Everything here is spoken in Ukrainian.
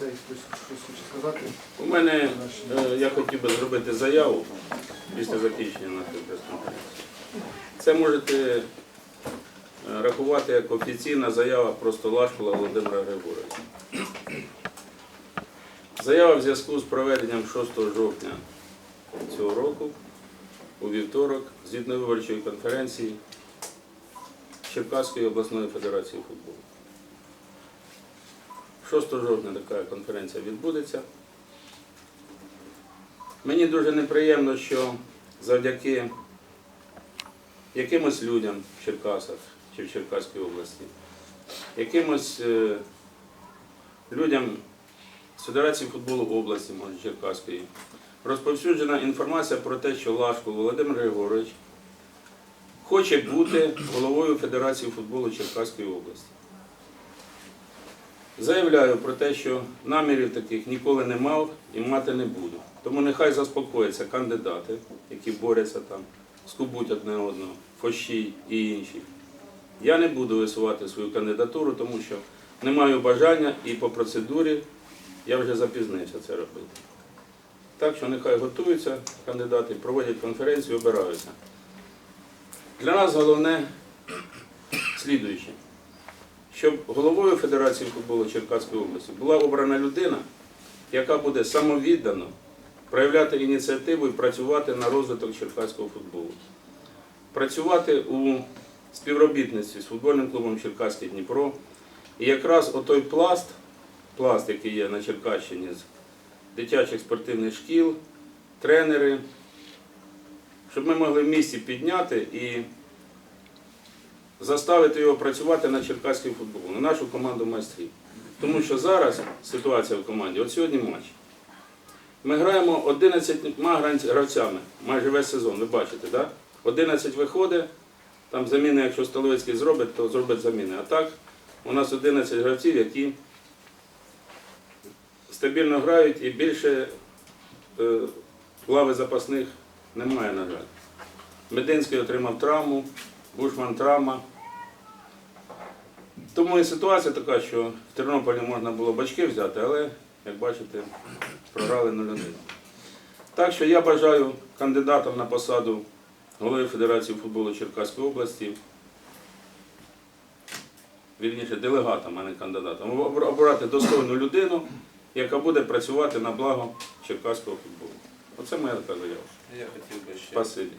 гостей хтось щось хоче сказати? У мене е, я хотів би зробити заяву після закінчення нашої прес-конференції. Це можете е, рахувати як офіційна заява просто Лашкула Володимира Григоровича. Заява в зв'язку з проведенням 6 жовтня цього року у вівторок звітно-виборчої конференції Черкаської обласної федерації футболу. 6 жовтня така конференція відбудеться. Мені дуже неприємно, що завдяки якимось людям в Черкасах чи в Черкаській області, якимось е, людям з Федерації футболу області, може Черкаської, розповсюджена інформація про те, що Лашко Володимир Григорович хоче бути головою Федерації футболу Черкаської області. Заявляю про те, що намірів таких ніколи не мав і мати не буду. Тому нехай заспокояться кандидати, які борються там, скубуть одне одного, фощі і інші. Я не буду висувати свою кандидатуру, тому що не маю бажання і по процедурі я вже запізнився це робити. Так що нехай готуються кандидати, проводять конференцію, обираються. Для нас головне слідуюче щоб головою Федерації футболу Черкаської області була обрана людина, яка буде самовіддано проявляти ініціативу і працювати на розвиток черкаського футболу. Працювати у співробітництві з футбольним клубом Черкаський Дніпро. І якраз отой пласт, пласт, який є на Черкащині з дитячих спортивних шкіл, тренери, щоб ми могли в місті підняти і заставити його працювати на черкаський футбол, на нашу команду майстрів. Тому що зараз ситуація в команді, от сьогодні матч. Ми граємо 11 гравцями майже весь сезон, ви бачите, так? 11 виходить, там заміни, якщо Столовицький зробить, то зробить заміни. А так, у нас 11 гравців, які стабільно грають і більше е, лави запасних немає, на жаль. Мединський отримав травму, Бушман травма. Тому і ситуація така, що в Тернополі можна було бачки взяти, але, як бачите, програли 0-1. Так що я бажаю кандидатам на посаду голови Федерації футболу Черкаської області, вірніше делегатам, а не кандидатам, обрати достойну людину, яка буде працювати на благо черкаського футболу. Оце моя така заява. Я хотів би ще Спасибі.